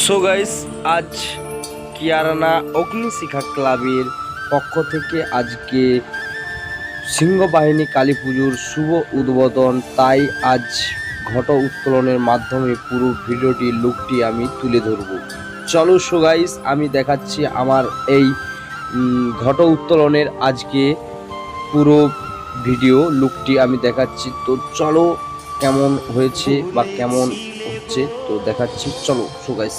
So guys আজ কিয়ারানা অগ্নিশিখা ক্লাবের পক্ষ থেকে আজকে সিংহবাহিনী কালী পুজোর শুভ উদ্বোধন। তাই আজ ঘট উত্তোলনের মাধ্যমে পুরো ভিডিওটি, লুকটি আমি তুলে ধরব। চলো সো গাইস আমি দেখাচ্ছি আমার এই ঘট উত্তোলনের আজকে পুরো ভিডিও, লুকটি আমি দেখাচ্ছি। তো চলো কেমন হয়েছে বা কেমন হচ্ছে তো দেখাচ্ছি। চলো সো গাইস